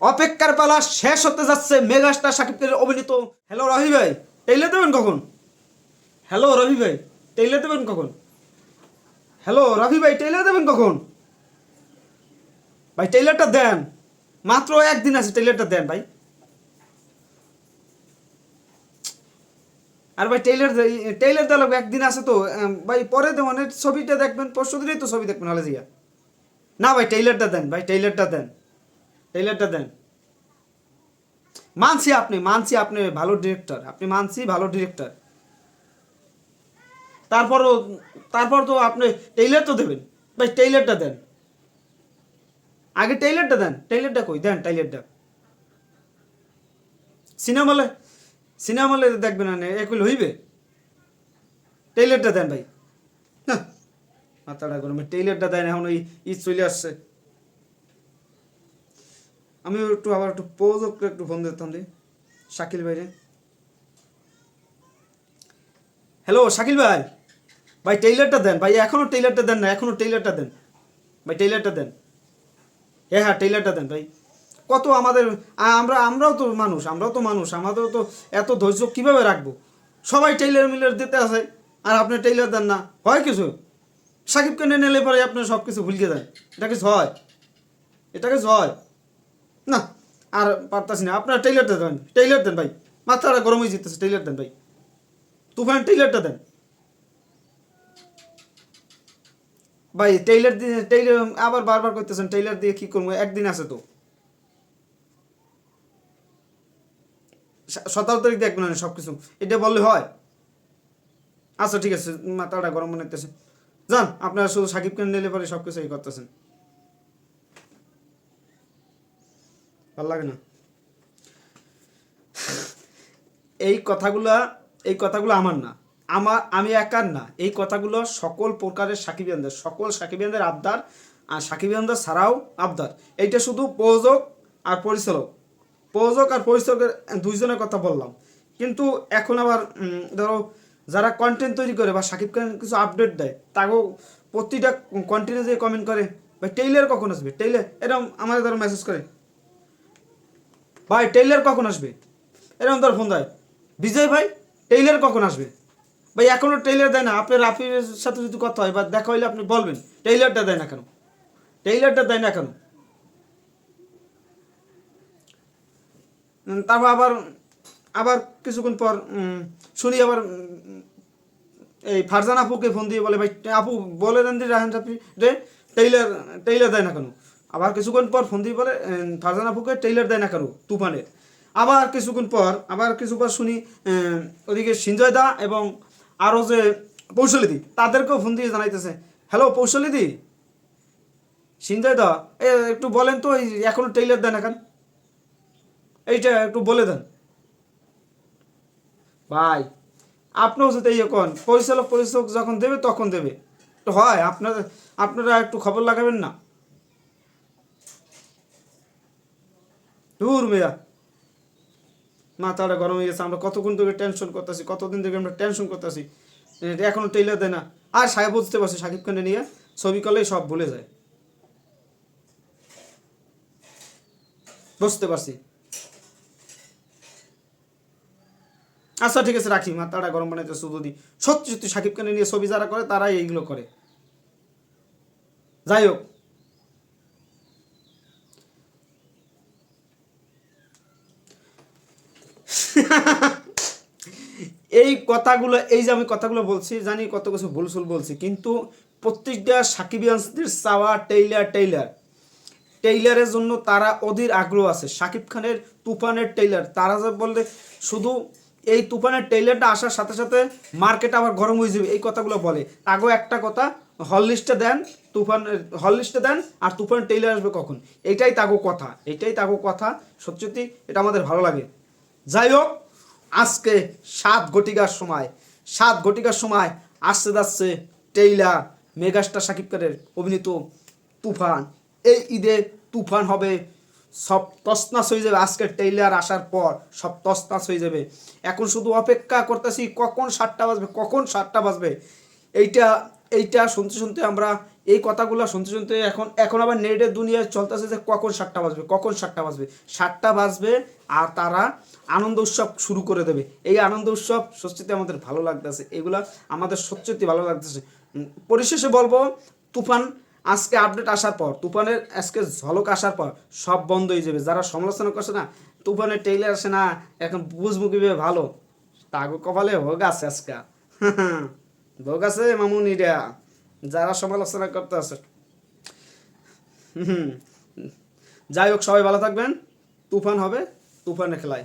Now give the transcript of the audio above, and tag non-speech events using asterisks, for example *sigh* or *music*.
অপেক্ষার পালা শেষ হতে যাচ্ছে মেগাস্টার সাকিব খানের অভিনীত হ্যালো রবি ভাই। টেইলে দেবেন কখন? হ্যালো রবি ভাই, টেইলে দেবেন কখন? হ্যালো রবি ভাই, টেইলে দেবেন কখন? ভাই, টেইলারটা দেন। মাত্র একদিন আছে, টেইলারটা দেন ভাই। আর ভাই, টেইলার টেইলার দেওয়া লাগবে একদিন আছে তো ভাই, পরে দেবেন ছবিটা দেখবেন পরশু দিনই তো ছবি দেখবেন হলে জিয়া না ভাই, টেইলারটা দেন, ভাই, টেইলারটা দেন। টেইলারটা দেন। মানছি আপনি মানছি আপনি ভালো ডিরেক্টর আপনি মানছি ভালো ডিরেক্টর তারপরও, তারপর তো আপনি টেইলার তো দেবেন। ভাই টেইলারটা দেন। আগে টেইলারটা দেন। টেইলারটা কই? দেন টেইলারটা সিনেমা হলে সিনেমা হলে দেখবেন না একুল হইবে। টেইলারটা দেন ভাই। মাথাটা গরমে। টেইলারটা দেন, এখন ওই ঈদ চলে আসছে। আমি একটু আবার একটু পোজ একটু ফোন দিতাম দি, শাকিল ভাইরে। হ্যালো শাকিল ভাই। ভাই টেইলারটা দেন। ভাই, এখনও টেইলারটা দেন না, এখনও টেইলারটা দেন। ভাই টেইলারটা দেন। হ্যাঁ হ্যাঁ টেইলারটা দেন, ভাই। কত আমাদের আমরা, আমরাও তো মানুষ, আমরাও তো মানুষ, আমাদেরও তো এত ধৈর্য কীভাবে রাখব? সবাই টেইলার মিলার দিতে আসে, আর আপনি টেইলার দেন না। হয় কিছু? সাকিব নিয়ে নিলে পরে আপনি সব কিছু ভুলিয়ে দেন। এটা কিছু হয়? এটা কিছু হয়? না, আর পারতাছি না। আপনার টেইলারটা দেন, টেইলার দেন ভাই। মাথাটা গরম হয়ে যেতেছে, টেইলার দেন ভাই। তুফান টেইলারটা দেন। ভাই, টেইলার দিয়ে, টেইলার, আবার বারবার করতেছেন টেইলার দিয়ে কি করব? একদিন আছে তো। সতেরো তারিখ দেখবেন না সব কিছু এটা বললে হয়। আচ্ছা ঠিক আছে। মাথাটা গরম মনে হইতেছে। যান, আপনারা শুধু সাকিব খান নিলে পরে সব কিছু এই করতেছেন। ভালো লাগে না। এই কথাগুলা, এই কথাগুলো আমার না। আমার, আমি একার না। এই কথাগুলো সকল প্রকারের সাকিবিয়ানদের, সকল সাকিবিয়ানদের আবদার, আর সাকিবিয়ানদের ছাড়াও আবদার। এইটা শুধু প্রযোজক আর পরিচালক। প্রযোজক আর পরিচালকের দুইজনের কথা বললাম। কিন্তু এখন আবার ধরো, যারা কন্টেন্ট তৈরি করে বা সাকিব খান কিছু আপডেট দেয় তাকেও প্রতিটা কন্টেন্টে যে কমেন্ট করে, ভাই টেইলার কখন আসবে? টেইলার এরকম আমাদের ধরো মেসেজ করে। ভাই টেইলার কখন আসবে? এরকম তোর ফোন দেয়। বিজয় ভাই টেইলার কখন আসবে? ভাই এখনও টেইলার দেয় না। আপনার রাফির সাথে যদি কথা হয় বা দেখা হইলে আপনি বলবেন টেইলারটা দেয় না কেন? টেইলারটা দেয় না কেন? তারপর আবার আবার কিছুক্ষণ পর শুনি আবার এই ফারজান আপুকে ফোন দিয়ে বলে, ভাই, আপু বলে দেন যে রাহান রাফি রে টেইলার টেইলার দেয় না কেন? আবার কিছুক্ষণ পর ফোন দিয়ে বলে ফারজান আপুকে টেইলার দেয় না কেন তুফানের? আবার কিছুক্ষণ পর, আবার কিছু পর শুনি ওদিকে সঞ্জয় দা এবং আরও যে পৌশলিদি তাদেরকেও ফোন দিয়ে জানাইতেছে। হ্যালো পৌশলিদি সঞ্জয় দা, এ, একটু বলেন তো, এই এখনও টেইলার দেয় না কেন? এইটা একটু বলে দেন। ভাই, আপনিও যদি কন পরিচালক পরিচালক যখন দেবে তখন দেবে। হয়, আপনার, আপনারা একটু খবর লাগাবেন না। দূর মেয়া। মাথাটা গরম হয়ে গেছে, আমরা কতক্ষণ থেকে টেনশন করতেছি, কতদিন থেকে আমরা টেনশন করতেছি। এখনও টেইলার দেয় না। আর সাহেব বুঝতে পারছি, সাকিব খানে নিয়ে ছবি করলেই সব ভুলে যায়। বুঝতে পারছি। আচ্ছা ঠিক আছে, রাখি মা মাথাটা গরম বানাইতে শুধু দি। সত্যি সত্যি সাকিব খানে নিয়ে ছবি যারা করে, তারাই এইগুলো করে। যাই হোক। এই কথাগুলো, এই যে আমি কথাগুলো বলছি, জানি কত কিছু ভুলসুল বলছি, কিন্তু প্রত্যেকটা সাকিবিয়ানসদের চাওয়া টেইলার টেইলার টেইলারের জন্য তারা অধীর আগ্রহ আছে। শাকিব খানের তুফানের টেইলার তারা যে বললে, শুধু এই তুফানের টেইলারটা আসার সাথে সাথে মার্কেট আবার গরম হয়ে যাবে, এই কথাগুলো বলে। তাগো একটা কথা, হল লিস্টে দেন, তুফান, হল লিস্টে দেন, আর তুফান টেইলার আসবে কখন? এটাই তাগো কথা, এটাই তাগো কথা। সত্যি, এটা আমাদের ভালো লাগে। যাই হোক আজকে সাত ঘটিকার সময়, সাত ঘটিকার সময় আসতে যাচ্ছে টেইলার মেগাস্টার শাকিব খানের অভিনীত তুফান। এই ঈদে তুফান হবে, সব তসনাস হয়ে যাবে। আজকের টেইলার আসার পর সব তসনাস হয়ে যাবে। এখন শুধু অপেক্ষা করতেছি কখন সাতটা বাজবে, কখন সাতটা বাজবে? এইটা এইটা শুনতে শুনতে আমরা এই কথাগুলো শুনতে শুনতে এখন এখন আবার নেটের দুনিয়ায় চলতেছে যে কখন সাতটা বাজবে, কখন সাতটা বাজবে? সাতটা বাজবে আর তারা আনন্দ উৎসব শুরু করে দেবে। এই আনন্দ উৎসব সত্যিতে আমাদের ভালো লাগতেছে, এগুলা আমাদের সত্যি ভালো লাগতেছে। পরিশেষে বলব, তুফান আজকে আপডেট আসার পর, তুফানের আজকে ঝলক আসার পর সব বন্ধ হয়ে যাবে। যারা সমালোচনা করছে না, তুফানের টেইলার আসে না, এখন কীভাবে ভালো। তাগো কপালে ভোগ আছে আজকে। *laughs* ভোগ আছে মামুনিরা যারা সমালোচনা করতে আছে। হুম যাই হোক সবাই ভালো থাকবেন। তুফান হবে তুফানে খেলায়।